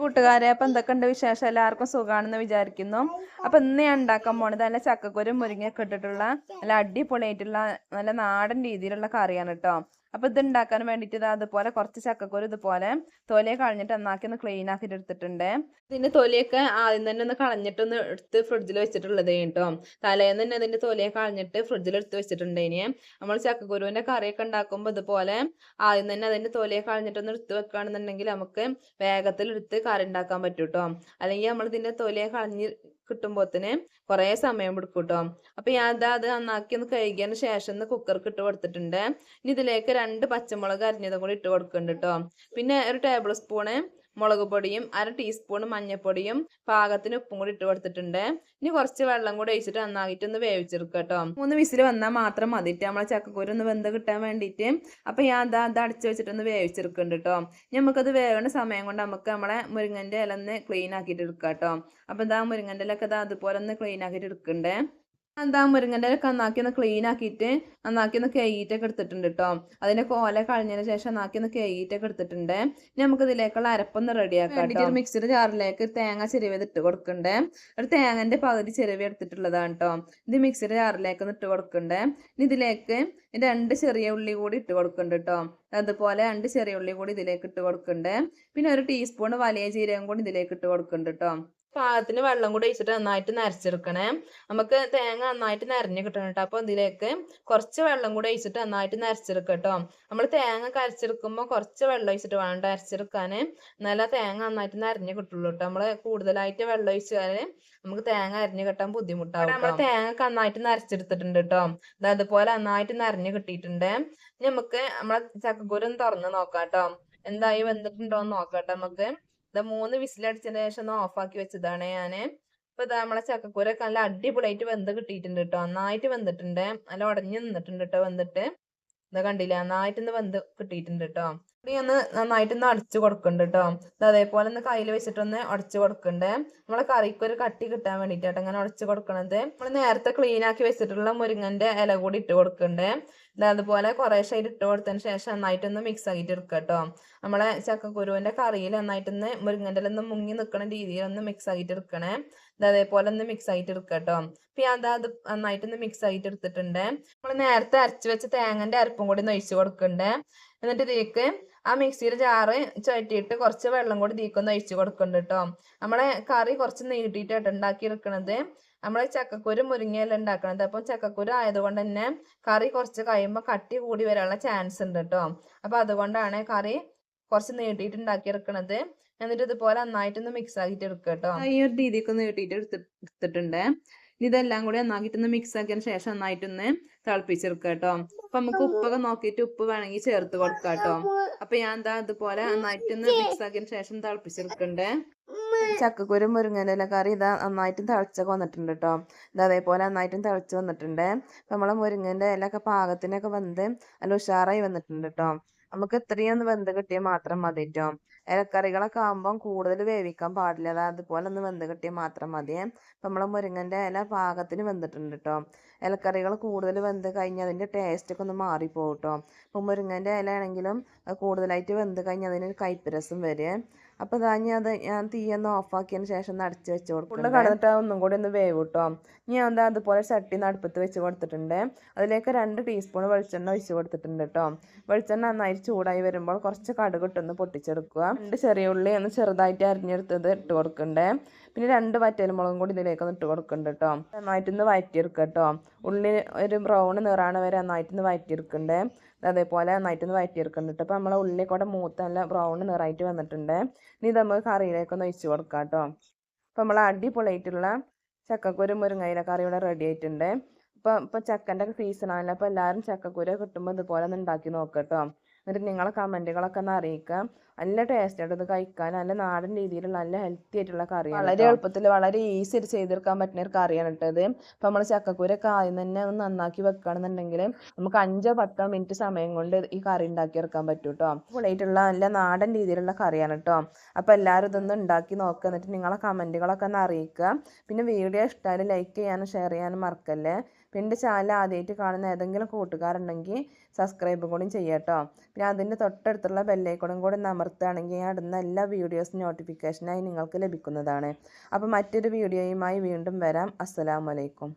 കൂട്ടുകാരെ അപ്പം എന്തൊക്കെയുണ്ട് വിശേഷം? എല്ലാവർക്കും സുഖമാണെന്ന് വിചാരിക്കുന്നു. അപ്പം ഇന്ന് ഞാൻ ഉണ്ടാക്കാൻ പോണത് നല്ല ചക്കക്കുരും മുരിങ്ങയൊക്കെ ഇട്ടിട്ടുള്ള നല്ല അടിപൊളിയായിട്ടുള്ള നല്ല നാടൻ രീതിയിലുള്ള കറിയാണ് കേട്ടോ അപ്പം ഇത് ഉണ്ടാക്കാൻ വേണ്ടിയിട്ട് ഇത് അതുപോലെ കുറച്ച് ചക്കക്കുരു ഇതുപോലെ തൊലിയെ കളഞ്ഞിട്ട് നന്നാക്കി ഒന്ന് ക്ലീൻ ആക്കിയിട്ട് എടുത്തിട്ടുണ്ട്. ഇതിന്റെ തൊലിയൊക്കെ ആദ്യം തന്നെ ഒന്ന് കളഞ്ഞിട്ട് ഒന്ന് എടുത്ത് ഫ്രിഡ്ജിൽ വെച്ചിട്ടുള്ളത് കേട്ടോ. തലേന്ന് തന്നെ ഇതിന്റെ തൊലിയെ കളഞ്ഞിട്ട് ഫ്രിഡ്ജിൽ എടുത്ത് വെച്ചിട്ടുണ്ട് ഇനി. നമ്മൾ ചക്കക്കുരുവിന്റെ കറിയൊക്കെ ഉണ്ടാക്കുമ്പോൾ ഇതുപോലെ ആദ്യം തന്നെ അതിന്റെ തൊലിയെ കളഞ്ഞിട്ടൊന്ന് എടുത്ത് വെക്കുകയാണെന്നുണ്ടെങ്കിൽ നമുക്ക് വേഗത്തിൽ എടുത്ത് കറി ഉണ്ടാക്കാൻ പറ്റും കേട്ടോ അല്ലെങ്കിൽ നമ്മൾ ഇതിന്റെ തൊലിയെ കളഞ്ഞ് കിട്ടുമ്പോത്തിന് കുറേ സമയം എടുക്കും കേട്ടോ അപ്പൊ ഞാൻ അത് നന്നാക്കി ഒന്ന് കഴുകിയതിന് ശേഷം ഒന്ന് കുക്കർക്ക് ഇട്ട് കൊടുത്തിട്ടുണ്ട്. ഇനി ഇതിലേക്ക് രണ്ട് പച്ചമുളക് അരിഞ്ഞതും കൂടി ഇട്ട് കൊടുക്കുന്നുണ്ട് കേട്ടോ പിന്നെ ഒരു ടേബിൾ സ്പൂണ് മുളക് പൊടിയും അര ടീസ്പൂൺ മഞ്ഞൾപ്പൊടിയും പാകത്തിന് ഉപ്പും കൂടി ഇട്ട് കൊടുത്തിട്ടുണ്ട്. ഇനി കുറച്ച് വെള്ളം കൂടി ഒഴിച്ചിട്ട് നന്നായിട്ട് ഒന്ന് വേവിച്ചെടുക്കുക കേട്ടോ. മൂന്ന് വിസിൽ വന്നാൽ മാത്രം മതിട്ട് നമ്മളെ ചക്കക്കൂര ഒന്ന് വെന്ത് കിട്ടാൻ വേണ്ടിയിട്ട്. അപ്പം ഞാൻ അത് അത് അടച്ചു വെച്ചിട്ടൊന്ന് വേവിച്ചെടുക്കുന്നുണ്ട് കേട്ടോ നമുക്കത് വേവണ സമയം കൊണ്ട് നമുക്ക് നമ്മളെ മുരിങ്ങന്റെ ഇല ഒന്ന് ക്ലീൻ ആക്കിയിട്ട് എടുക്കാം കേട്ടോ അപ്പം ഇതാ മുരിങ്ങന്റെ ഇലൊക്കെ ഇതാ അതുപോലെ ഒന്ന് ക്ലീൻ ആക്കിയിട്ട് എടുക്കണ്ടേ എന്താ മുരിങ്ങന്റെ ഒക്കെ നന്നാക്കി ഒന്ന് ക്ലീൻ ആക്കിയിട്ട് നന്നാക്കി ഒന്ന് കഴുകിയിട്ടൊക്കെ എടുത്തിട്ടുണ്ട് കേട്ടോ അതിന്റെ കോല കളഞ്ഞതിന് ശേഷം നന്നാക്കി ഒന്ന് കഴുകിയിട്ടൊക്കെ എടുത്തിട്ടുണ്ട്. ഇനി നമുക്ക് ഇതിലേക്കുള്ള അരപ്പൊന്ന് റെഡിയാക്കാം കേട്ടോ മിക്സിയുടെ ജാറിലേക്ക് തേങ്ങ ചെരുവിയത് ഇട്ട് കൊടുക്കണ്ടേ? ഒരു തേങ്ങന്റെ പകുതി ചെരുവ് എടുത്തിട്ടുള്ളതാണ് കേട്ടോ ഇത് മിക്സിയുടെ ജാറിലേക്ക് ഒന്ന് ഇട്ട് കൊടുക്കണ്ടേ? ഇനി ഇതിലേക്ക് രണ്ട് ചെറിയ ഉള്ളി കൂടി ഇട്ട് കൊടുക്കുന്നുണ്ട് കേട്ടോ അതുപോലെ രണ്ട് ചെറിയ ഉള്ളി കൂടി ഇതിലേക്ക് ഇട്ട് കൊടുക്കണ്ടേ? പിന്നെ ഒരു ടീസ്പൂൺ വലിയ ജീരകം കൂടി ഇതിലേക്ക് ഇട്ട് കൊടുക്കുന്നുണ്ട് കേട്ടോ പാകത്തിന് വെള്ളം കൂടെ ഒഴിച്ചിട്ട് നന്നായിട്ട് നരച്ചെടുക്കണേ. നമുക്ക് തേങ്ങ നന്നായിട്ട് നരഞ്ഞ് കിട്ടണം കേട്ടോ. അപ്പോൾ ഇതിലേക്ക് കുറച്ച് വെള്ളം കൂടെ ഒഴിച്ചിട്ട് നന്നായിട്ട് നരച്ചെടുക്കുക കേട്ടോ. നമ്മൾ തേങ്ങ കരച്ചെടുക്കുമ്പോൾ കുറച്ച് വെള്ളം ഒഴിച്ചിട്ട് വേണം അരച്ചെടുക്കാൻ എന്നാലേ തേങ്ങ നന്നായിട്ട് നരഞ്ഞ് കിട്ടുള്ളൂ കേട്ടോ. നമ്മൾ കൂടുതലായിട്ട് വെള്ളം ഒഴിച്ചാൽ നമുക്ക് തേങ്ങ അരിഞ്ഞ് കിട്ടാൻ ബുദ്ധിമുട്ടാവും നമ്മൾ തേങ്ങ നന്നായിട്ട് നരച്ചെടുത്തിട്ടുണ്ട് കേട്ടോ. അതുപോലെ നന്നായിട്ട് നരഞ്ഞ് കിട്ടിയിട്ടുണ്ട്. നമുക്ക് നമ്മളെ ചക്കക്കുരു തുറന്ന് നോക്കാം കേട്ടോ. എന്തായി വെന്തിട്ടുണ്ടോ എന്ന് നോക്കാം കേട്ടോ നമുക്ക്. ഇത് മൂന്ന് വിസിലടിച്ചതിന് ശേഷം ഒന്ന് ഓഫാക്കി വെച്ചതാണ് ഞാൻ ഇപ്പൊ ഇതാ നമ്മളെ ചക്കക്കൂരൊക്കെ നല്ല അടിപൊളിയായിട്ട് വെന്ത് കിട്ടിയിട്ടുണ്ട് കേട്ടോ. നന്നായിട്ട് വെന്തിട്ടുണ്ട്. നല്ല ഉടഞ്ഞു നിന്നിട്ടുണ്ട് കേട്ടോ വെന്തിട്ട്. ഇത് കണ്ടില്ല? നന്നായിട്ടൊന്ന് വെന്ത് കിട്ടിയിട്ടുണ്ട് കേട്ടോ. ഇനി ഒന്ന് നന്നായിട്ട് ഒന്ന് അടച്ചു കൊടുക്കുന്നുണ്ട് കേട്ടോ ഇത് അതേപോലെ ഒന്ന് കയ്യിൽ വെച്ചിട്ടൊന്ന് അടച്ചു കൊടുക്കണ്ടേ. നമ്മളെ കറിക്ക് ഒരു കട്ടി കിട്ടാൻ വേണ്ടിയിട്ടാണ് അങ്ങനെ അടച്ചു കൊടുക്കണത്. നമ്മൾ നേരത്തെ ക്ലീൻ ആക്കി വെച്ചിട്ടുള്ള മുരിങ്ങന്റെ ഇല കൂടി ഇട്ട് കൊടുക്കണ്ടേ. ഇത് അതുപോലെ കുറേശ്ശായിട്ട് ഇട്ട് കൊടുത്തതിന് ശേഷം നന്നായിട്ടൊന്ന് മിക്സ് ആക്കിയിട്ട് എടുക്കുക കേട്ടോ നമ്മളെ ചക്കക്കുരുവിന്റെ കറിയിൽ നന്നായിട്ടൊന്ന് മുരിങ്ങന്റെ ഒന്ന് മുങ്ങി നിൽക്കുന്ന രീതിയിൽ ഒന്ന് മിക്സ് ആക്കിയിട്ട് എടുക്കണേ. ഇത് അതേപോലെ ഒന്ന് മിക്സ് ആയിട്ട് എടുക്കുക കേട്ടോ പിന്നെ അത് അത് നന്നായിട്ടൊന്ന് മിക്സ് ആയിട്ട് എടുത്തിട്ടുണ്ട്. നമ്മൾ നേരത്തെ അരച്ച് വെച്ച തേങ്ങന്റെ അരപ്പും കൂടി ഒന്ന് ഒഴിച്ച് കൊടുക്കണ്ടേ. എന്നിട്ട് ഇതിലേക്ക് ആ മിക്സിയുടെ ജാറ് ചുവട്ടിയിട്ട് കുറച്ച് വെള്ളം കൂടി തീക്കൊന്ന് ഒഴിച്ച് കൊടുക്കുന്നുണ്ട് കേട്ടോ നമ്മളെ കറി കുറച്ച് നീട്ടിയിട്ടാണ് ഉണ്ടാക്കി നമ്മളെ ചക്കക്കുരു മുരിങ്ങയില ഉണ്ടാക്കണത്. അപ്പം ചക്കക്കുരു ആയതുകൊണ്ട് തന്നെ കറി കുറച്ച് കഴിയുമ്പോൾ കട്ടി കൂടി വരാനുള്ള ചാൻസ് ഉണ്ട് കേട്ടോ അപ്പം അതുകൊണ്ടാണ് കറി കുറച്ച് നീട്ടിയിട്ട് ഉണ്ടാക്കിയെടുക്കണത്. എന്നിട്ട് ഇതുപോലെ നന്നായിട്ടൊന്ന് മിക്സ് ആക്കിയിട്ട് എടുക്കുക കേട്ടോ ഈ ഒരു രീതിക്ക് നീട്ടിയിട്ട് എടുത്ത് എടുത്തിട്ടുണ്ട്. ഇതെല്ലാം കൂടി നന്നാക്കിയിട്ടൊന്ന് മിക്സ് ആക്കിയതിന് ശേഷം നന്നായിട്ടൊന്ന് തിളപ്പിച്ചെടുക്കുക കേട്ടോ. അപ്പൊ നമുക്ക് ഉപ്പൊക്കെ നോക്കിയിട്ട് ഉപ്പ് വേണമെങ്കിൽ ചേർത്ത് കൊടുക്കാം കേട്ടോ. അപ്പൊ ഞാൻ എന്താ ഇതുപോലെ നന്നായിട്ടൊന്ന് മിക്സ് ആക്കിയതിന് ശേഷം തിളപ്പിച്ചെടുക്കണ്ടേ ചക്കക്കുരു മുരിങ്ങയില കറി ഇതാ നന്നായിട്ടും തിളച്ചൊക്കെ വന്നിട്ടുണ്ട് കേട്ടോ. ഇത് അതേപോലെ നന്നായിട്ടും തിളച്ച് വന്നിട്ടുണ്ട്. അപ്പം നമ്മളെ മുരിങ്ങന്റെ ഇലയൊക്കെ പാകത്തിനൊക്കെ വെന്ത് നല്ല ഉഷാറായി വന്നിട്ടുണ്ട് കേട്ടോ. നമുക്ക് ഇത്രയും ഒന്ന് വെന്ത് കിട്ടിയാൽ മാത്രം മതി കേട്ടോ. ഇലക്കറികളൊക്കെ ആകുമ്പം കൂടുതൽ വേവിക്കാൻ പാടില്ല. അത് അതുപോലെ ഒന്ന് വെന്ത് കിട്ടിയാൽ മാത്രം മതി. അപ്പം നമ്മളെ മുരിങ്ങന്റെ ഇല പാകത്തിന് വെന്തിട്ടുണ്ട് കേട്ടോ ഇലക്കറികൾ കൂടുതൽ വെന്ത് കഴിഞ്ഞാൽ അതിന്റെ ടേസ്റ്റൊക്കെ ഒന്ന് മാറിപ്പോകും കേട്ടോ അപ്പം മുരിങ്ങന്റെ ഇല ആണെങ്കിലും കൂടുതലായിട്ട് വെന്ത് കഴിഞ്ഞാൽ അതിനൊരു കയ്പ്പ് വരെ. അപ്പോൾ ഇതാ ഞാൻ അത് ഞാൻ തീയൊന്ന് ഓഫാക്കിയതിന് ശേഷം ഒന്ന് അടച്ച് വെച്ച് കൊടുക്കും ഫുള്ള് കടന്നിട്ട് ഒന്നും കൂടി ഒന്ന് വേവ് കിട്ടോ ഞാൻ എന്താ അതുപോലെ ചട്ടി നടുപ്പത്ത് വെച്ച് കൊടുത്തിട്ടുണ്ട്. അതിലേക്ക് രണ്ട് ടീസ്പൂൺ വെളിച്ചെണ്ണ ഒഴിച്ച് കൊടുത്തിട്ടുണ്ട് കേട്ടോ വെളിച്ചെണ്ണ നന്നായിട്ട് ചൂടായി വരുമ്പോൾ കുറച്ച് കടുക് ഇട്ടൊന്ന് പൊട്ടിച്ചെടുക്കുക. രണ്ട് ചെറിയ ഉള്ളി ഒന്ന് ചെറുതായിട്ട് അരിഞ്ഞെടുത്തത് ഇട്ട് കൊടുക്കണ്ടേ. പിന്നെ രണ്ട് വറ്റൽമുളകും കൂടി ഇതിലേക്ക് ഒന്ന് ഇട്ട് കൊടുക്കുന്നുണ്ട് കേട്ടോ. നന്നായിട്ടൊന്ന് വഴറ്റിയെടുക്കുക കേട്ടോ. ഉള്ളി ഒരു ബ്രൗൺ നിറാണ് വരെ നന്നായിട്ടൊന്ന് വഴറ്റിയെടുക്കണ്ടേ അതേപോലെ നന്നായിട്ടൊന്ന് വഴറ്റിയെടുക്കുന്നുണ്ട് അപ്പോൾ നമ്മളെ ഉള്ളി കൂടെ മൂത്ത നല്ല ബ്രൗൺ നിറായിട്ട് വന്നിട്ടുണ്ട്. ഇനി ഇത് നമുക്ക് കറിയിലേക്കൊന്ന് ഒഴിച്ച് കൊടുക്കാം കേട്ടോ. അപ്പോൾ നമ്മൾ അടിപൊളിയായിട്ടുള്ള ചക്കക്കുരു മുരിങ്ങയില കറി ഇവിടെ റെഡി ആയിട്ടുണ്ട്. ഇപ്പം ഇപ്പം ചക്കന്റെ സീസണാണല്ലോ അപ്പോൾ എല്ലാവരും ചക്കക്കുരു കിട്ടുമ്പോൾ ഇതുപോലെ ഒന്ന് ഉണ്ടാക്കി നോക്കാം കേട്ടോ. എന്നിട്ട് നിങ്ങളെ കമന്റുകളൊക്കെ ഒന്ന് അറിയിക്കുക. നല്ല ടേസ്റ്റ് ആയിട്ട് ഇത് കഴിക്കാൻ നല്ല നാടൻ രീതിയിലുള്ള നല്ല ഹെൽത്തി ആയിട്ടുള്ള കറിയാണ് വളരെ എളുപ്പത്തിൽ വളരെ ഈസി ആയിട്ട് ചെയ്തെടുക്കാൻ പറ്റുന്ന ഒരു കറിയാണ് കേട്ടത് അപ്പോൾ നമ്മൾ ചക്കക്കൂരൊക്കെ ആദ്യം തന്നെ ഒന്ന് നന്നാക്കി വെക്കുകയാണെന്നുണ്ടെങ്കിൽ നമുക്ക് അഞ്ചോ പത്തോ മിനിറ്റ് സമയം കൊണ്ട് ഈ കറി ഉണ്ടാക്കിയെടുക്കാൻ പറ്റും കേട്ടോ ഫുള്ളായിട്ടുള്ള നല്ല നാടൻ രീതിയിലുള്ള കറിയാണ് കേട്ടോ അപ്പോൾ എല്ലാവരും ഇതൊന്ന് ഉണ്ടാക്കി നോക്കുക എന്നിട്ട് നിങ്ങളെ കമന്റുകളൊക്കെ ഒന്ന് അറിയിക്കുക. പിന്നെ വീഡിയോ ഇഷ്ടമായാലും ലൈക്ക് ചെയ്യാനും ഷെയർ ചെയ്യാനും മറക്കല്ലേ. പിന്നെ എന്റെ ചാനൽ ആദ്യമായിട്ട് കാണുന്ന ഏതെങ്കിലും കൂട്ടുകാരുണ്ടെങ്കിൽ സബ്സ്ക്രൈബ് കൂടി ചെയ്യാട്ടോ പിന്നെ അതിന്റെ തൊട്ടടുത്തുള്ള ബെല്ലൈക്കോണും കൂടി അമർത്തുകയാണെങ്കിൽ ഞാൻ ഇടുന്ന എല്ലാ വീഡിയോസ് നോട്ടിഫിക്കേഷനായി നിങ്ങൾക്ക് ലഭിക്കുന്നതാണ്. അപ്പോൾ മറ്റൊരു വീഡിയോയുമായി വീണ്ടും വരാം. അസ്സലാമലൈക്കും